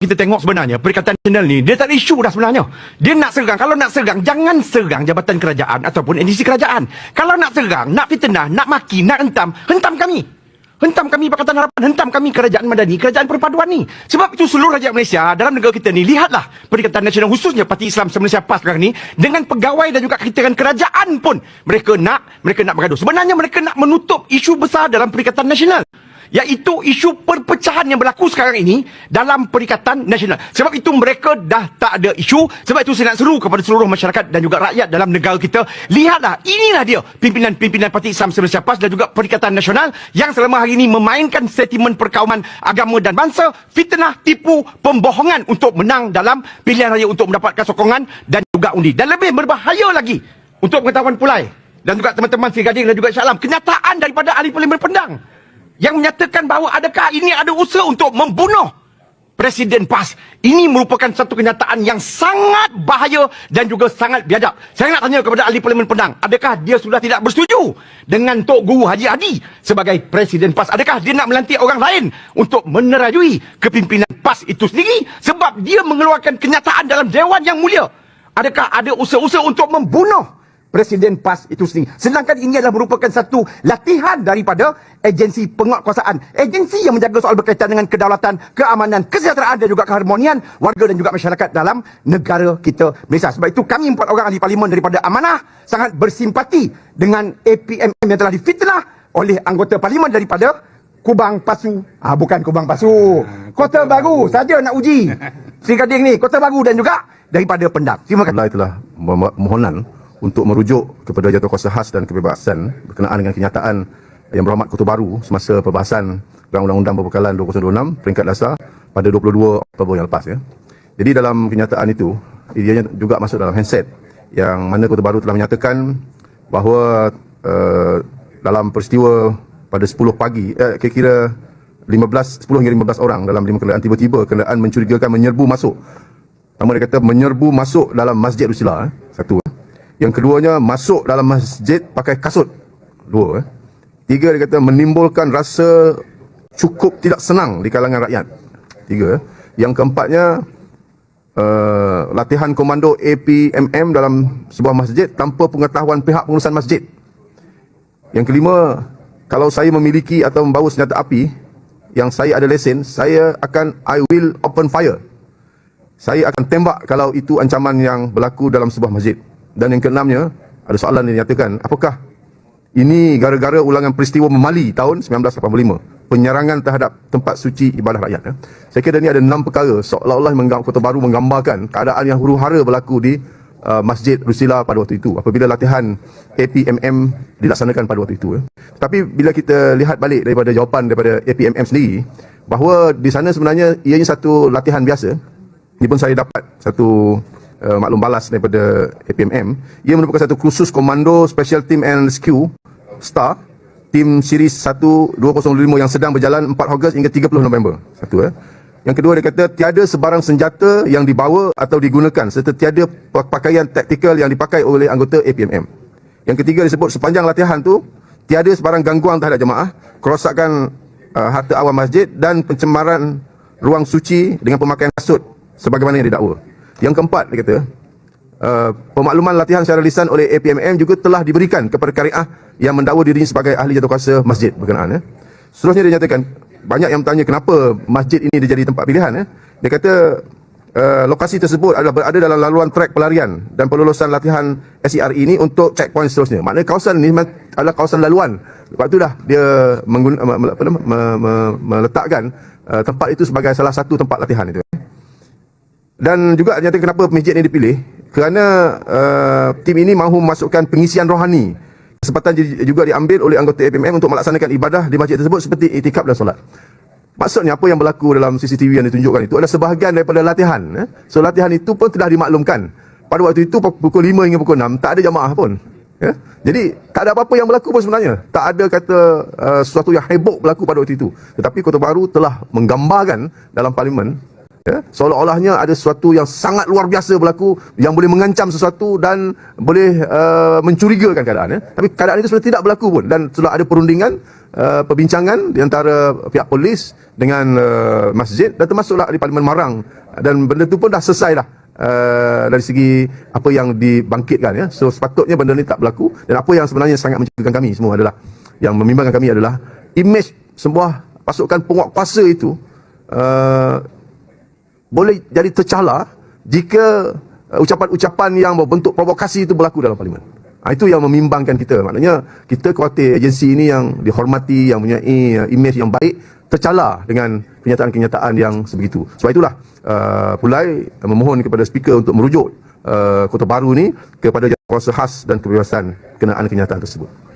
kita tengok sebenarnya Perikatan Nasional ni dia tak ada isu dah sebenarnya. Dia nak serang. Kalau nak serang jangan serang jabatan kerajaan ataupun edisi kerajaan. Kalau nak serang, nak fitnah, nak maki, nak hentam, hentam kami. Hentam kami Pakatan Harapan, hentam kami kerajaan madani, kerajaan perpaduan ni. Sebab itu seluruh rakyat Malaysia dalam negara kita ni lihatlah Perikatan Nasional khususnya Parti Islam Malaysia PAS sekarang ni dengan pegawai dan juga kriteria kerajaan pun mereka nak mereka nak bergaduh. Sebenarnya mereka nak menutup isu besar dalam Perikatan Nasional iaitu isu perpecahan yang berlaku sekarang ini dalam Perikatan Nasional. Sebab itu mereka dah tak ada isu. Sebab itu saya nak seru kepada seluruh masyarakat dan juga rakyat dalam negara kita. Lihatlah, inilah dia pimpinan-pimpinan Parti Islam Malaysia PAS dan juga Perikatan Nasional yang selama hari ini memainkan sentimen perkauman agama dan bangsa, fitnah, tipu, pembohongan untuk menang dalam pilihan raya untuk mendapatkan sokongan dan juga undi. Dan lebih berbahaya lagi untuk pengetahuan pulai dan juga teman-teman Sri Gading dan juga Syah Alam, kenyataan daripada ahli parlimen Pendang yang menyatakan bahawa adakah ini ada usaha untuk membunuh Presiden PAS. Ini merupakan satu kenyataan yang sangat bahaya dan juga sangat biadab. Saya nak tanya kepada ahli parlimen Penang, adakah dia sudah tidak bersetuju dengan Tok Guru Haji Adi sebagai Presiden PAS? Adakah dia nak melantik orang lain untuk menerajui kepimpinan PAS itu sendiri sebab dia mengeluarkan kenyataan dalam Dewan Yang Mulia? Adakah ada usaha-usaha untuk membunuh Presiden PAS itu sendiri. Sedangkan ini adalah merupakan satu latihan daripada agensi penguatkuasaan. Agensi yang menjaga soal berkaitan dengan kedaulatan, keamanan, kesejahteraan dan juga keharmonian warga dan juga masyarakat dalam negara kita Malaysia. Sebab itu kami empat orang ahli parlimen daripada Amanah sangat bersimpati dengan APMM yang telah difitnah oleh anggota parlimen daripada Kubang Pasu. Ah bukan Kubang Pasu. Kota Baru saja nak uji. Sri Gading ni, Kota Baru dan juga daripada Pendang. Terima kasih. Allah itulah mohon untuk merujuk kepada jatuh kuasa khas dan kebebasan berkenaan dengan kenyataan yang berhormat Kota Baru semasa perbahasan Undang-Undang Perbekalan 2026 peringkat dasar pada 22 Oktober yang lepas ya. Jadi dalam kenyataan itu ia juga masuk dalam handset yang mana Kota Baru telah menyatakan bahawa uh, dalam peristiwa pada 10 pagi eh, kira-kira 15 10 hingga 15 orang dalam lima kenderaan tiba-tiba kenderaan mencurigakan menyerbu masuk. Pertama dia kata menyerbu masuk dalam Masjid Rusila eh. satu. Yang keduanya masuk dalam masjid pakai kasut. Dua. Eh. Tiga dia kata menimbulkan rasa cukup tidak senang di kalangan rakyat. Tiga. Eh. Yang keempatnya uh, latihan komando APMM dalam sebuah masjid tanpa pengetahuan pihak pengurusan masjid. Yang kelima, kalau saya memiliki atau membawa senjata api yang saya ada lesen, saya akan I will open fire. Saya akan tembak kalau itu ancaman yang berlaku dalam sebuah masjid. Dan yang keenamnya, ada soalan yang dinyatakan, apakah ini gara-gara ulangan peristiwa Memali tahun 1985, penyerangan terhadap tempat suci ibadah rakyat. Ya? Saya kira ini ada enam perkara seolah-olah Kota Baru menggambarkan keadaan yang huru-hara berlaku di uh, Masjid Rusila pada waktu itu apabila latihan APMM dilaksanakan pada waktu itu. Ya? Tapi bila kita lihat balik daripada jawapan daripada APMM sendiri, bahawa di sana sebenarnya ianya satu latihan biasa. Ini pun saya dapat satu uh, maklum balas daripada APMM ia merupakan satu kursus komando special team and rescue star tim series 1205 yang sedang berjalan 4 Ogos hingga 30 November. Satu eh. Yang kedua dia kata tiada sebarang senjata yang dibawa atau digunakan serta tiada pakaian taktikal yang dipakai oleh anggota APMM yang ketiga disebut sepanjang latihan tu tiada sebarang gangguan terhadap jemaah kerosakan uh, harta awam masjid dan pencemaran ruang suci dengan pemakaian kasut sebagaimana yang didakwa yang keempat dia kata uh, pemakluman latihan secara lisan oleh APMM juga telah diberikan kepada kariah yang mendakwa dirinya sebagai ahli jatuh kuasa masjid berkenaan ya. Seterusnya dia nyatakan banyak yang bertanya kenapa masjid ini dijadi tempat pilihan ya. Dia kata uh, lokasi tersebut adalah berada dalam laluan trek pelarian dan pelulusan latihan SCR e ini untuk checkpoint seterusnya. Maknanya kawasan ini adalah kawasan laluan. Lepas itu dah dia menggun, apa nama, meletakkan uh, tempat itu sebagai salah satu tempat latihan itu. Dan juga nyata kenapa masjid ini dipilih kerana uh, tim ini mahu memasukkan pengisian rohani. Kesempatan juga diambil oleh anggota APMM untuk melaksanakan ibadah di masjid tersebut seperti itikaf dan solat. Maksudnya apa yang berlaku dalam CCTV yang ditunjukkan itu adalah sebahagian daripada latihan. Eh? So latihan itu pun telah dimaklumkan. Pada waktu itu pukul 5 hingga pukul 6 tak ada jamaah pun. Ya? Jadi tak ada apa-apa yang berlaku pun sebenarnya. Tak ada kata uh, sesuatu yang heboh berlaku pada waktu itu. Tetapi Kota Baru telah menggambarkan dalam parlimen ya, seolah-olahnya ada sesuatu yang sangat luar biasa berlaku yang boleh mengancam sesuatu dan boleh uh, mencurigakan keadaan ya. Tapi keadaan itu sebenarnya tidak berlaku pun dan sudah ada perundingan uh, perbincangan di antara pihak polis dengan uh, masjid dan termasuklah di Parlimen Marang dan benda itu pun dah selesai dah uh, dari segi apa yang dibangkitkan ya. So sepatutnya benda ni tak berlaku dan apa yang sebenarnya sangat mencurigakan kami semua adalah yang membimbangkan kami adalah imej sebuah pasukan penguat kuasa itu uh, boleh jadi tercela jika uh, ucapan-ucapan yang berbentuk provokasi itu berlaku dalam parlimen. Ha, itu yang membimbangkan kita. Maknanya kita khawatir agensi ini yang dihormati, yang mempunyai uh, imej yang baik, tercela dengan kenyataan-kenyataan yang sebegitu. Sebab itulah uh, Pulai memohon kepada speaker untuk merujuk uh, Kota Baru ni kepada kuasa khas dan kebebasan kenaan kenyataan tersebut.